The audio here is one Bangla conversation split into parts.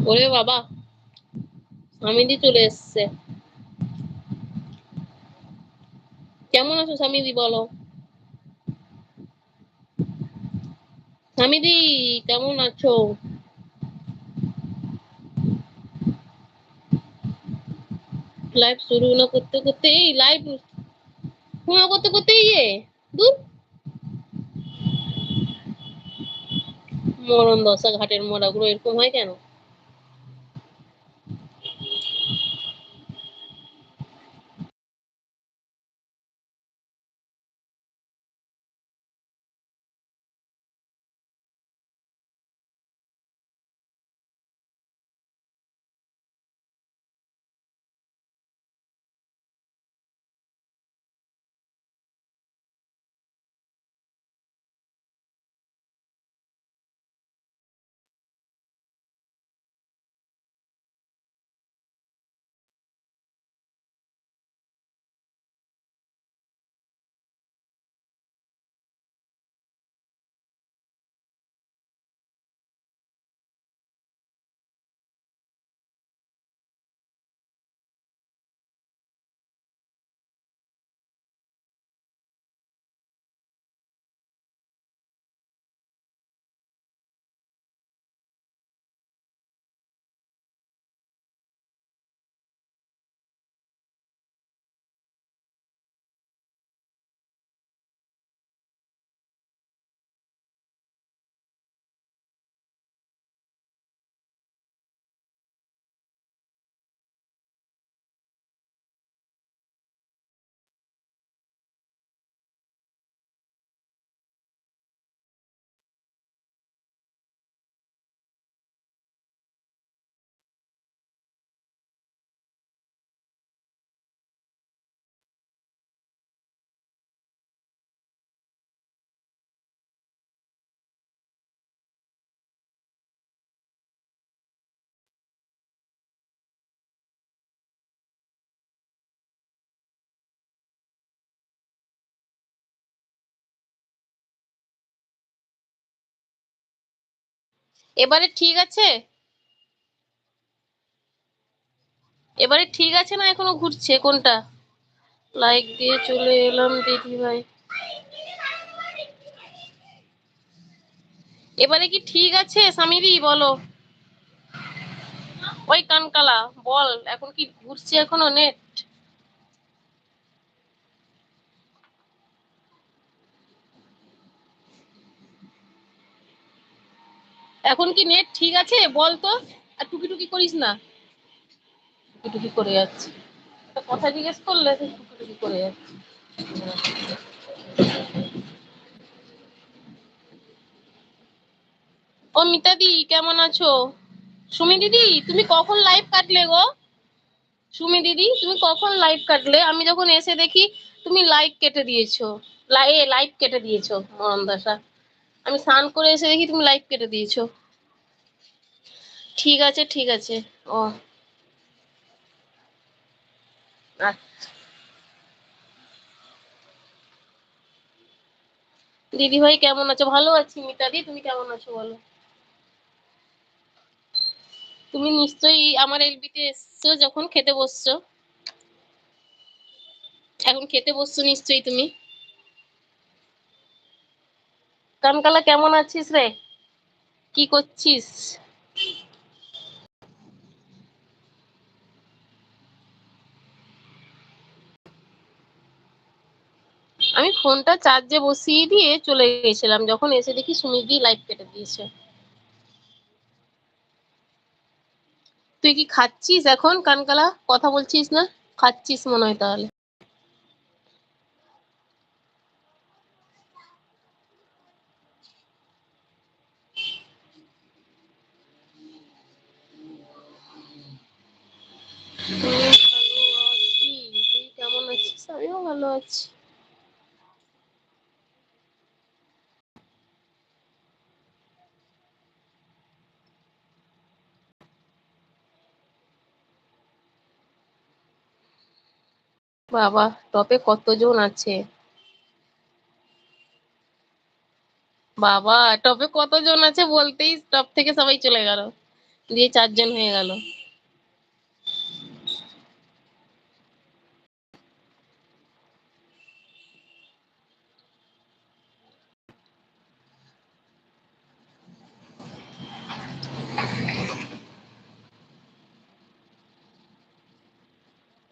ওরে বাবা, স্বামীদি চলে এসছে। কেমন আছো স্বামীদি বলো? স্বামীদি, কেমন আছো? লাইভ শুরু না করতে করতে, এই লাইভ শোনা করতে করতে ইয়ে দূর। মরণ দশা, ঘাটের মরাগুলো এরকম হয় কেন? এবারে ঠিক আছে? এবারে ঠিক আছে না এখনও ঘুরছে? কোনটা? লাইক দিয়ে চলে এলাম দিদি ভাই এবারে কি ঠিক আছে? স্বামীদি বলো। ওই কানকালা, বল, এখন কি ঘুরছে এখনও নেট এখন কি নেট ঠিক আছে? বল তো। আর টুকি টুকি করিস না। টুকি টুকি করে যাচ্ছে। কথা জিজ্ঞেস করলে টুকি টুকি করে যাচ্ছে। ও মিতাদি কেমন আছো? সুমি দিদি, তুমি কখন লাইভ কাটলে গো? সুমি দিদি, তুমি কখন লাইভ কাটলে? আমি যখন এসে দেখি তুমি লাইভ কেটে দিয়েছ। লাই লাইভ কেটে দিয়েছ মরণ দশা আমি স্নান করে এসে দেখি তুমি লাইভ কেটে দিয়েছ। ঠিক আছে ঠিক আছে। ও। আচ্ছা। দিদি ভাই কেমন আছো? ভালো আছি মিতাদি তুমি কেমন আছো বলো? তুমি নিশ্চয়ই আমার এলবিতে এসছো যখন খেতে বসছো। এখন খেতে বসছো নিশ্চয়ই তুমি। কানকালা, কেমন আছিস রে? কি করছিস? আমি ফোনটা চার্জে বসিয়ে দিয়ে চলে গেছিলাম, যখন এসে দেখি সুমিদি লাইভ কেটে দিয়েছে। তুই কি খাচ্ছিস এখন, কানকালা? কথা বলছিস না? খাচ্ছিস মনে হয় তাহলে। কেমন আছিস ভালো আছি বাবা টপে কতজন আছে? বাবা টপে কতজন আছে বলতেই টপ থেকে সবাই চলে গেল। দিয়ে চারজন হয়ে গেল।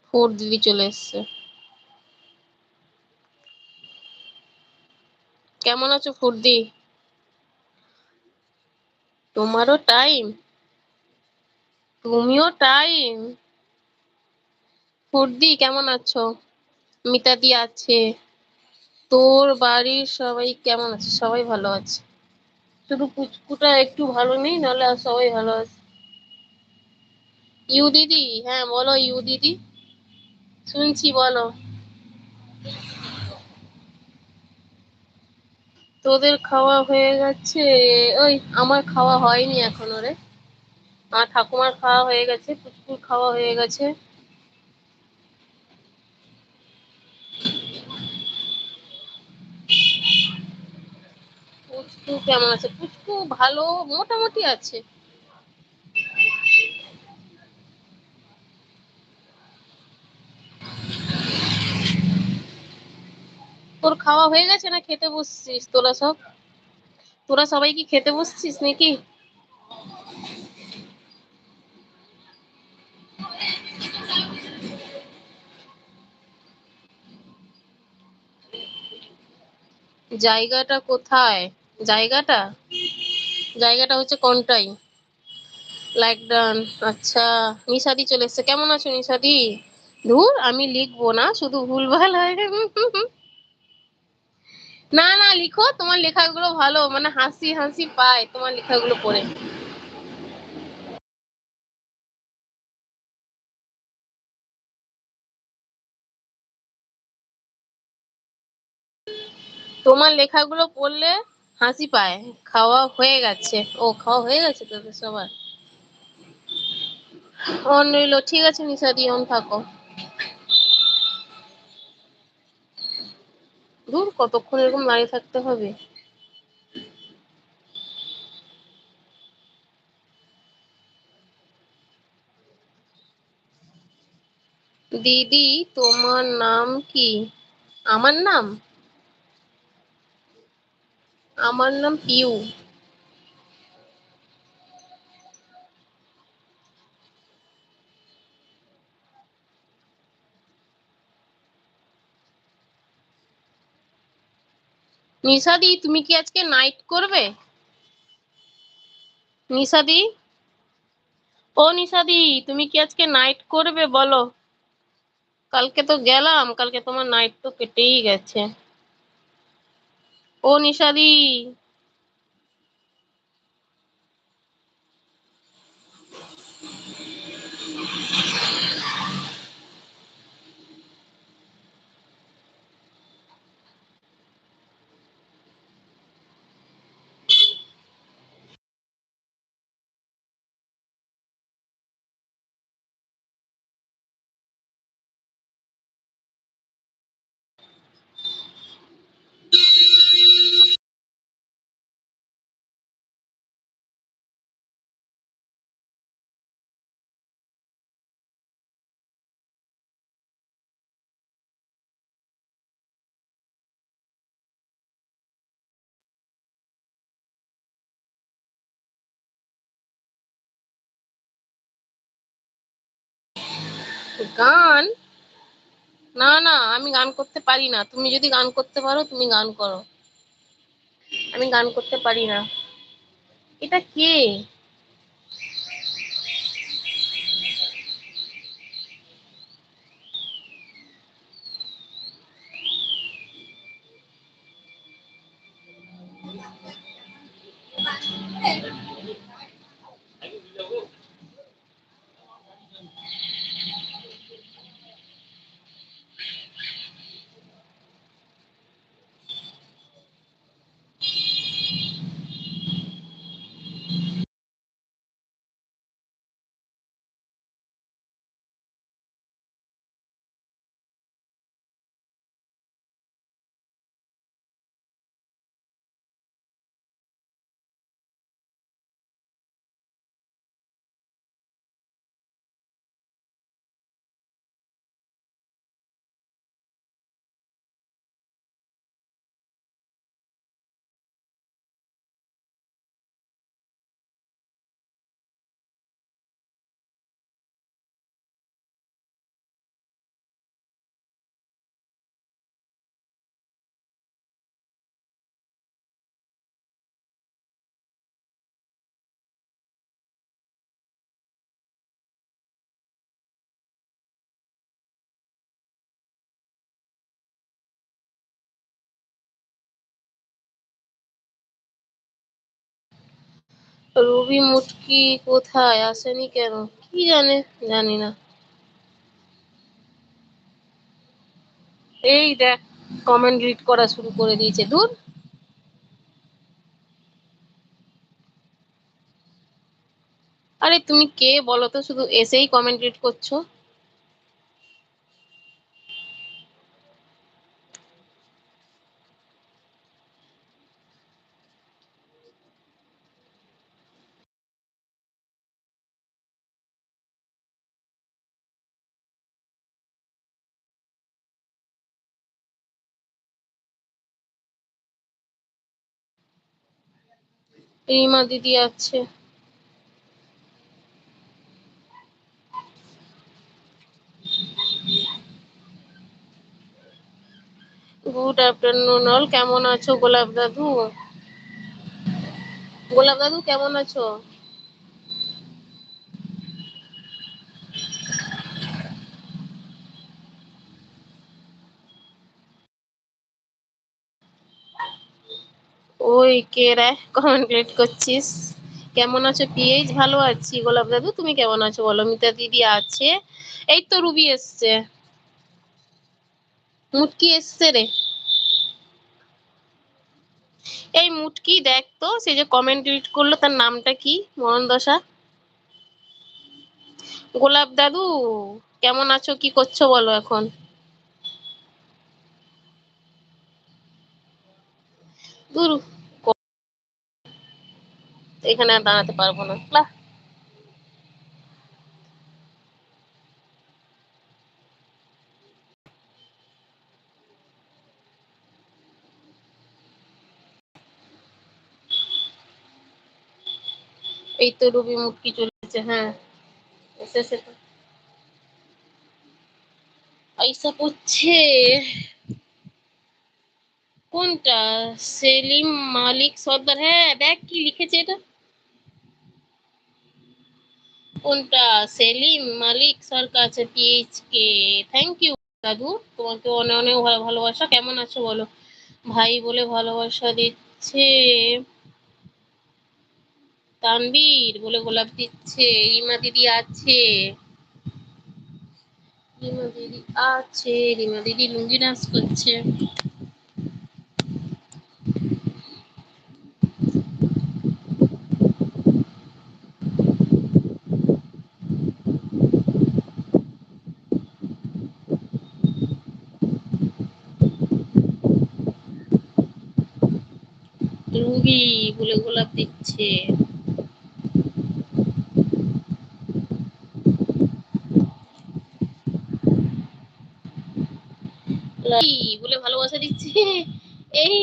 ফোর দিদি চলে এসছে। কেমন আছো ফুর্দি? তোমারও টাইম তুমিও টাইম ফুর্দি, কেমন আছো? মিতাদি আছে। তোর বাড়ির সবাই কেমন আছে? সবাই ভালো আছে। শুধু পুচকুটা একটু ভালো নেই, নাহলে সবাই ভালো আছে। ইউ দিদি? হ্যাঁ বলো ইউ দিদি। শুনছি, বলো। তোদের খাওয়া হয়ে গেছে? ওই, আমার খাওয়া হয়নি এখনও রে। আমার ঠাকুমার খাওয়া হয়ে গেছে, পুচকুর খাওয়া হয়ে গেছে। পুচকু কেমন আছে? পুচকু ভালো, মোটামুটি আছে। তোর খাওয়া হয়ে গেছে না খেতে বসছিস? তোরা সব? তোরা সবাই কি খেতে বসছিস নাকি? জায়গাটা কোথায়? জায়গাটা? জায়গাটা হচ্ছে কোনটাই? লাইক আচ্ছা নিশাদি চলে এসছে। কেমন আছো নিশাদি? ধুর, আমি লিখব না, শুধু ভুলভাল হয়। না না, লিখো, তোমার লেখাগুলো ভালো মানে হাসি হাসি পায় তোমার লেখাগুলো পড়ে। তোমার লেখাগুলো পড়লে হাসি পায়। খাওয়া হয়ে গেছে। ও, খাওয়া হয়ে গেছে তোদের সবার? অন রইল ঠিক আছে নিশাদি অন থাকো। দূর কতক্ষণ এরকম দাঁড়িয়ে থাকতে হবে? দিদি, তোমার নাম কি? আমার নাম? আমার নাম পিউ। নিশাদি, তুমি কি আজকে নাইট করবে? নিশাদি? ও নিশাদি, তুমি কি আজকে নাইট করবে বলো? কালকে তো গেলাম, কালকে তোমার নাইট তো কেটেই গেছে। ও নিশাদি গান? না না, আমি গান করতে পারি না। তুমি যদি গান করতে পারো, তুমি গান করো। আমি গান করতে পারি না। এটা কে? রবি মুটকি কোথায়? আসেনি কেন? কি জানে? জানি না। এই দেখ কমেন্ট রিড করা শুরু করে দিয়েছে। দূর। আরে তুমি কে বলো তো? শুধু এসেই কমেন্ট রিড করছ। রিমা দিদি আছে। গুড আফটারনুন অল কেমন আছো গোলাপ দাদু? গোলাপ দাদু কেমন আছো? ওই কে রে? কমেন্ট করছিস? কেমন আছো? পিএইচ ভালো আছি। গোলাপ দাদু, তুমি কেমন আছো? বলো, মিতা দিদি আছে। এই তো রুবি এসছে। মুটকি এসছে রে। এই মুটকি, দেখ তো, সে যে কমেন্ট রিড করল, তার নামটা কি? মরণ দশা। গোলাপ দাদু, কেমন আছো? কি করছ বলো এখন? এখানে আর দাঁড়াতে পারব না। লা, এই তো রুবি মুটকি চলেছে হ্যাঁ। এসেছে তো। আইসা পড়ছে কোনটা? সেলিম মালিক সর্দার হ্যাঁ দেখ কি লিখেছে এটা। কোনটা? সেলিম মালিক সরকার আছে পিএইচকে থ্যাংক ইউ দাদু। তোমাকে অনেক অনেক ভালো- ভালোবাসা। কেমন আছো বলো? ভাই বলে ভালোবাসা দিচ্ছে। তানবীর বলে গোলাপ দিচ্ছে। রিমা দিদি আছে। রিমা দিদি আছে। রিমা দিদি লুঙ্গি ডান্স করছে। রুবি গোলাপ দিচ্ছে। বলে ভালোবাসা দিচ্ছে। এই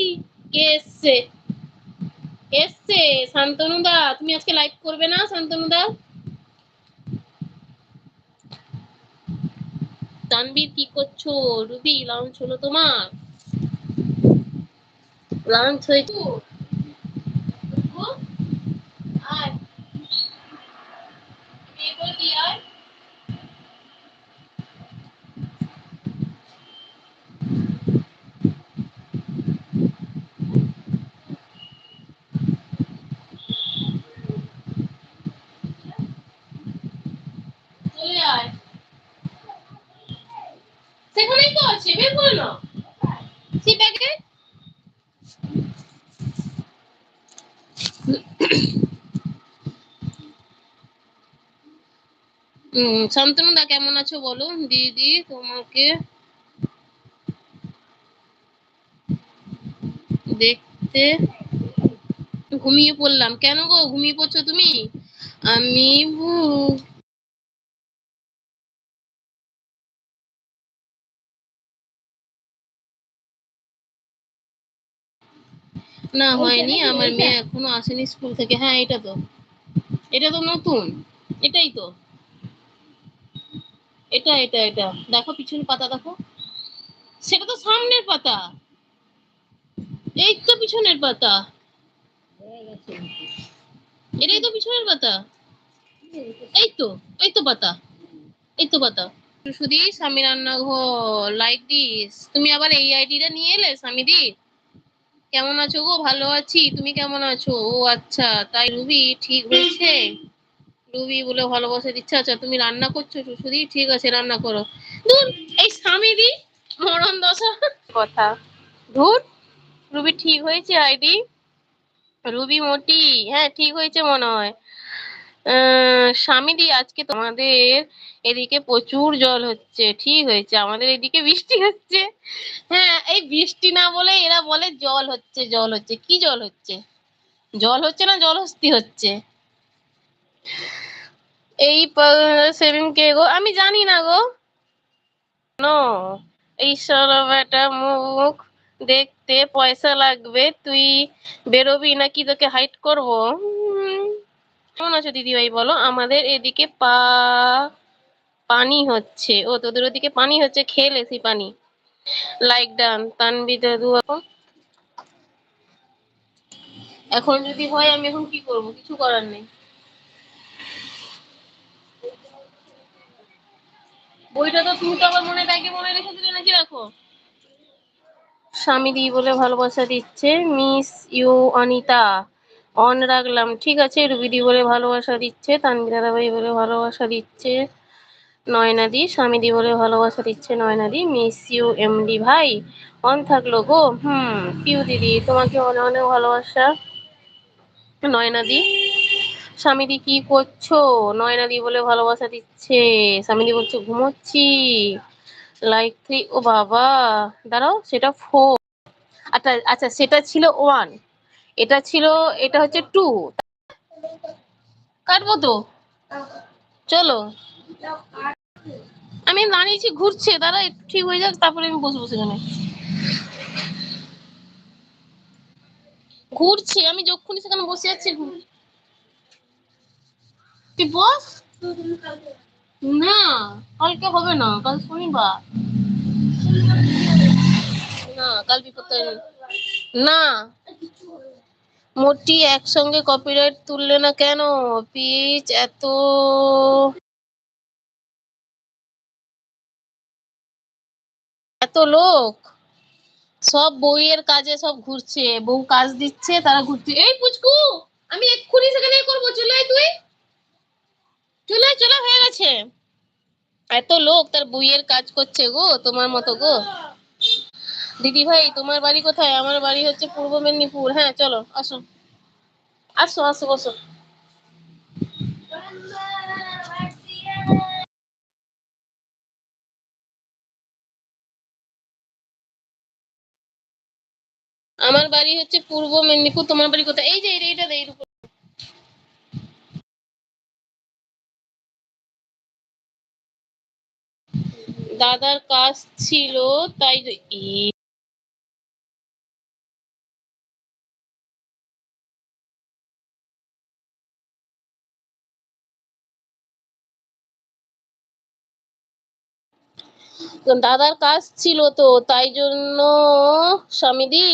এসছে? এসছে? শান্তনু দা, তুমি আজকে লাইভ করবে না, শান্তনু দা? তানবীর কি করছ? রুবি লাউঞ্চ হলো তোমার? লাঞ্চ হয়েছে আয় বিয়ে করে দিয়ে আয় চলে আয় সেখানেই তো আছে বের করে নাও সেই ব্যাগে হুম শান্তনু দা কেমন আছো বলো? দিদি তোমাকে দেখতে ঘুমিয়ে পড়লাম। কেন গো? ঘুমিয়ে পড়ছো তুমি? আমি না হয়নি। আমার মেয়ে এখনও আসেনি স্কুল থেকে। হ্যাঁ এটা তো। এটা তো নতুন। এটাই তো। এটা এটা এটা। দেখো পিছনের পাতা দেখো। সেটা তো সামনের পাতা। এই তো পিছনের পাতা। এটাই তো পিছনের পাতা। এই তো এই তো পাতা। এই তো পাতা। সুদি স্বামী রান্নাঘর লাইক দিস তুমি আবার এই আইডিটা নিয়ে এলে স্বামীদি কেমন আছো গো? ভালো আছি। তুমি কেমন আছো? ও আচ্ছা তাই রুবি, ঠিক হয়েছে? রুবি বলে ভালোবাসা দিচ্ছে আচ্ছা তুমি রান্না করছ শুধু ঠিক আছে, রান্না করো। ধুর, এই স্বামী দি মরণ দশা। কথা। ধুর, রুবি ঠিক হয়েছে, আইডি? রুবি মোটি হ্যাঁ ঠিক হয়েছে মনে হয়। স্বামীদি, আজকে তোমাদের এদিকে প্রচুর জল হচ্ছে, ঠিক হয়েছে। আমাদের এদিকে বৃষ্টি হচ্ছে। হ্যাঁ এই বৃষ্টি না বলে এরা বলে জল হচ্ছে জল হচ্ছে। কি জল হচ্ছে? জল হচ্ছে না জলহস্তি হচ্ছে? এই সেভেন কে গো? আমি জানি না গো। নো, এই বেটা মুখ দেখতে পয়সা লাগবে, তুই বেরোবি নাকি তোকে হাইট করব? কেমন আছো দিদিভাই বলো? আমাদের এদিকে পা, পানি হচ্ছে। ও, তোদের ওদিকে পানি হচ্ছে খেলে সেই পানি। লাইক ডান তানবি দাদু এখন যদি হয়, আমি এখন কি করব? কিছু করার নেই। বইটা তো তুমি তো আবার মনে ব্যাগে মনে রেখে দিলে নাকি রাখো? স্বামী দি বলে ভালোবাসা দিচ্ছে। Miss you Anita. অন রাখলাম। ঠিক আছে রুবিদি বলে ভালোবাসা দিচ্ছে। তানবি দাদাভাই বলে ভালোবাসা দিচ্ছে। নয়নাদি স্বামীদি বলে ভালোবাসা দিচ্ছে নয়নাদি মিস ইউ এমডি ভাই। অন থাকল গো? হুম পিউ দিদি, তোমাকে অনেক অনেক ভালোবাসা। নয়নাদি স্বামীদি কি করছ? নয়নাদি বলে ভালোবাসা দিচ্ছে। স্বামীদি বলছে, ঘুমোচ্ছি। লাইক থ্রি ও বাবা, দাঁড়াও, সেটা ফোর আচ্ছা আচ্ছা সেটা ছিল ওয়ান এটা ছিল, এটা হচ্ছে টু কাটবো তো? চলো। আমি দাঁড়িয়েছি, ঘুরছে। দাঁড়া, ঠিক হয়ে যাক, তারপরে আমি বসবো সেখানে। ঘুরছে, আমি যখনই সেখানে বসে আছি তুই বস। না, কালকে হবে না, কাল শনিবার। না, কাল বিপত্তারিণী। না। মোটি একসঙ্গে কপিরাইট তুললে না কেন? পিচ, এত এত লোক। সব বইয়ের কাজে সব ঘুরছে, বউ কাজ দিচ্ছে, তারা ঘুরছে। এই পুচকু, আমি এক্ষুনি সেখানে করব, চলে তুই। চলে চলে হয়ে গেছে। এত লোক তার বইয়ের কাজ করছে গো তোমার মতো গো। দিদি ভাই তোমার বাড়ি কোথায়? আমার বাড়ি হচ্ছে পূর্ব মেদিনীপুর। হ্যাঁ চলো আসো। আসো আসো বসো। আমার বাড়ি হচ্ছে পূর্ব মেদিনীপুর। তোমার বাড়ি কোথায়? এই যে এই- এইটা দে, দাদার কাজ ছিল তাই দাদার কাজ ছিল তো তাই জন্য স্বামীদি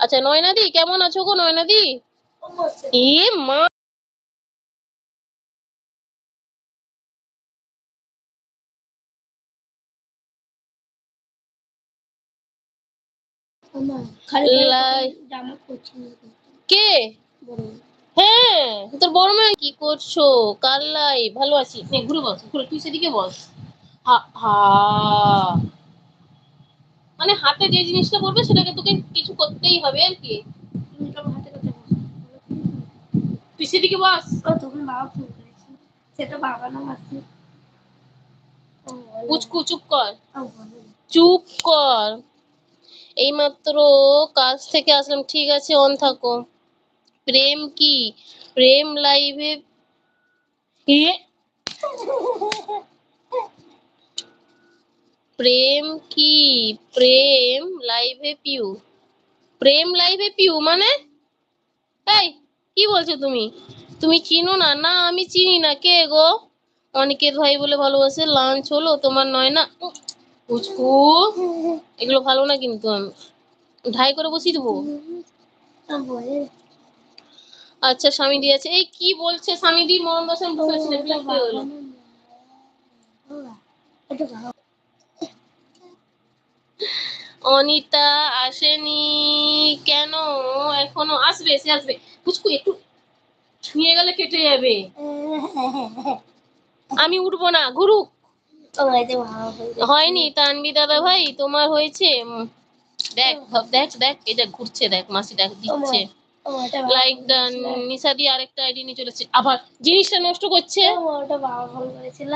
আচ্ছা নয়নাদি কেমন আছো গো নয়নাদি? এ মা কে? হ্যাঁ তোর বড় মেয়ে কি করছ? কার লাই? ভালো আছি। ঘুরে বস ঘুরে তুই সেদিকে বস। মানে হাতে যে জিনিসটা পড়বে সেটাকে তোকে কিছু করতেই হবে আর কি। তুই সেদিকে বস। তখন বাবা ফোন করেছে। সেটা বাবা না মাসি কুচকু চুপ কর। চুপ কর। এইমাত্র কাজ থেকে আসলাম। ঠিক আছে অন থাকো। প্রেম কি? প্রেম লাইভে প্রেম কি? প্রেম লাইভে পিউ। প্রেম লাইভে পিউ মানে? এই, কি বলছো তুমি? তুমি চিনো না? না, আমি চিনি না। কে গো? অনিকেত ভাই বলে ভালোবাসে, লাঞ্চ হলো, তোমার নয় না? পুচকু এগুলো ভালো না কিন্তু ঢাই করে বসিয়ে দেবো? আচ্ছা স্বামী দিয়েছে এই কি বলছে স্বামী দি মরণ দশা আমি বুঝতে পারছি না ওটা কি বাবা হলো? না ওটা বাবা অনিতা আসেনি। কেন? এখনও আসবে, সে আসবে। পুচকু একটু ছুঁয়ে গেলে কেটে যাবে। আমি উঠবো না। ঘুরুক হয়নি তানবি দাদা ভাই তোমার হয়েছে? দেখ দেখ দেখ এটা ঘুরছে দেখ মাসি দেখ দিচ্ছে। লাইক নিশা দিয়ে আরেকটা আইডি নিয়ে চলেছে। আবার জিনিসটা নষ্ট করছে? ওটা বাবা ভুল করেছিল